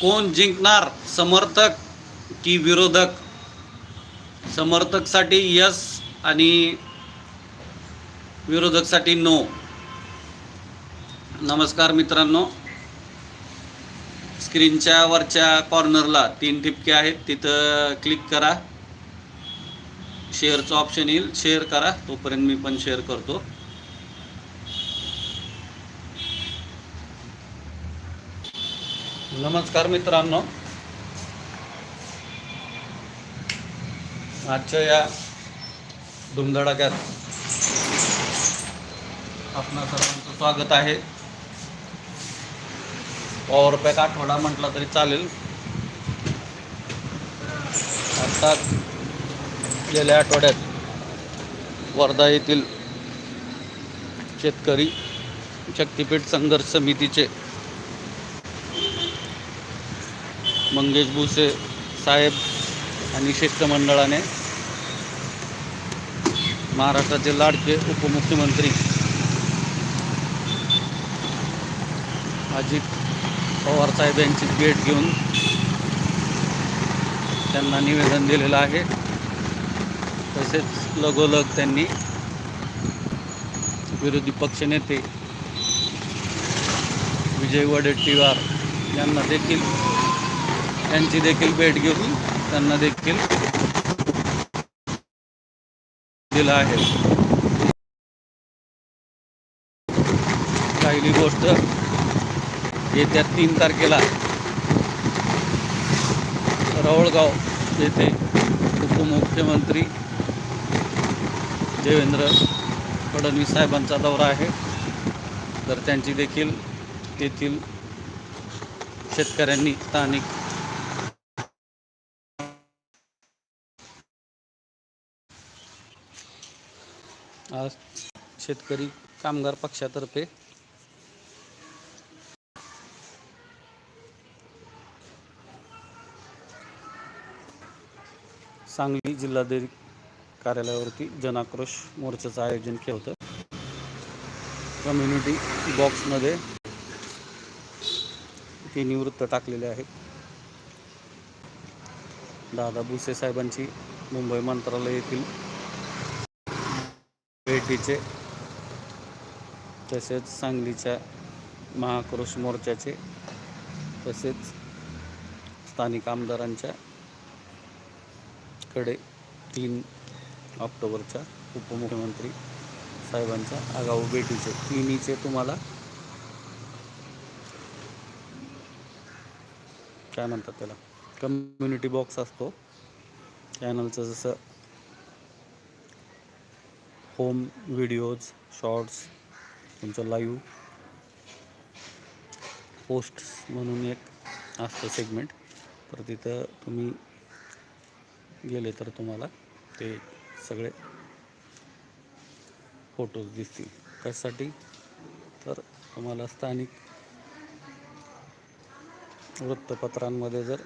कोण जिंकणार? समर्थक की विरोधक? समर्थकसाठी यस आणि विरोधकसाठी नो. नमस्कार मित्रांनो. स्क्रीनच्या वरच्या कॉर्नरला तीन ठिपके आहेत. तिथं क्लिक करा. शेअरचं ऑप्शन येईल. शेअर करा. तोपर्यंत मी पण शेअर करतो. नमस्कार मित्रांनो. आजच्या या धुमधडाक्यात आपणा सर्वांचं स्वागत आहे. पॉवर पॅक आठवडा म्हटला तरी चालेल. आता गेल्या आठवड्यात वर्धा येथील शेतकरी शक्तीपीठ संघर्ष समितीचे मंगेश भुसे साहेब आणि शिष्टमंडळाने महाराष्ट्राचे लाडके उपमुख्यमंत्री अजित पवार साहेब यांची भेट घेऊन त्यांना निवेदन दिलेलं आहे. तसेच लगोलग त्यांनी विरोधी पक्षनेते विजय वडेट्टीवार यांना देखील त्यांची देखील भेट घेऊन त्यांना देखील दिला आहे. पहिली गोष्ट येत्या तीन तारखेला रवळगाव येथे उपमुख्यमंत्री देवेंद्र फडणवीस साहेबांचा दौरा आहे. तर त्यांची देखील तेथील शेतकऱ्यांनी स्थानिक आज शेतकरी कामगार पक्षातर्फे सांगली जिल्हाधिकारी कार्यालयावरती जनाक्रोश मोर्चाचं आयोजन केलं होतं. कम्युनिटी बॉक्समध्ये ते निवृत्त टाकलेले आहेत. दादा भुसे साहेबांची मुंबई मंत्रालय येथील भेटीचे तसेच सांगलीच्या महाक्रोश मोर्चाचे तसेच स्थानिक आमदारांच्या कडे तीन ऑक्टोबरच्या उपमुख्यमंत्री साहेबांच्या आगाऊ भेटीचे तिन्हीचे तुम्हाला काय म्हणतात त्याला? कम्युनिटी बॉक्स असतो. चॅनलचं जसं होम व्हिडिओज शॉर्ट्स तुमचं लाईव्ह पोस्ट्स म्हणून एक असतं सेगमेंट तर तिथं तुम्ही गेले तर तुम्हाला ते सगळे फोटोज दिसतील. कशासाठी तर तुम्हाला स्थानिक वृत्तपत्रांमध्ये जर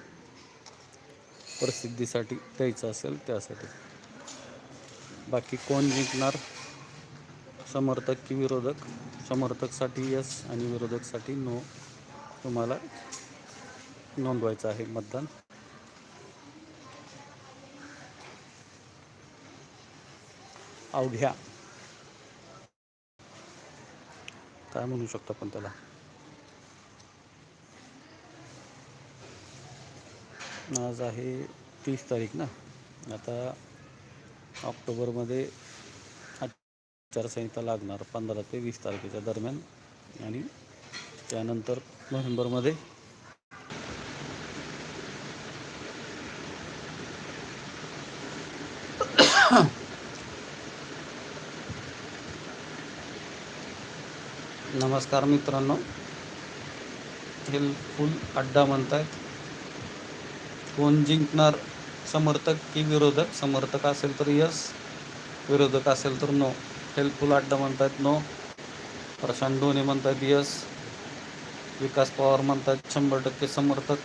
प्रसिद्धीसाठी द्यायचं असेल त्यासाठी. बाकी कोण जिंकणार? समर्थक की विरोधक? समर्थकसाठी यस आणि विरोधकसाठी नो तुम्हाला नोंदवायचं आहे मतदान. अवघ्या काय म्हणू शकतो आपण त्याला? आज आहे तीस तारीख ना? आता ऑक्टोबरमध्ये आचारसंहिता लागणार पंधरा ते वीस तारखेच्या दरम्यान. आणि त्यानंतर नोव्हेंबरमध्ये नमस्कार मित्रांनो. हेल्पफुल अड्डा म्हणतायत. कोण जिंकणार समर्थक की विरोधक समर्थक असेल तर यस विरोधक असेल तर नो हेल्पफुल अड्डा म्हणतात नो प्रशांत धोनी म्हणतात यस विकास पवार म्हणतात शंभर टक्के समर्थक.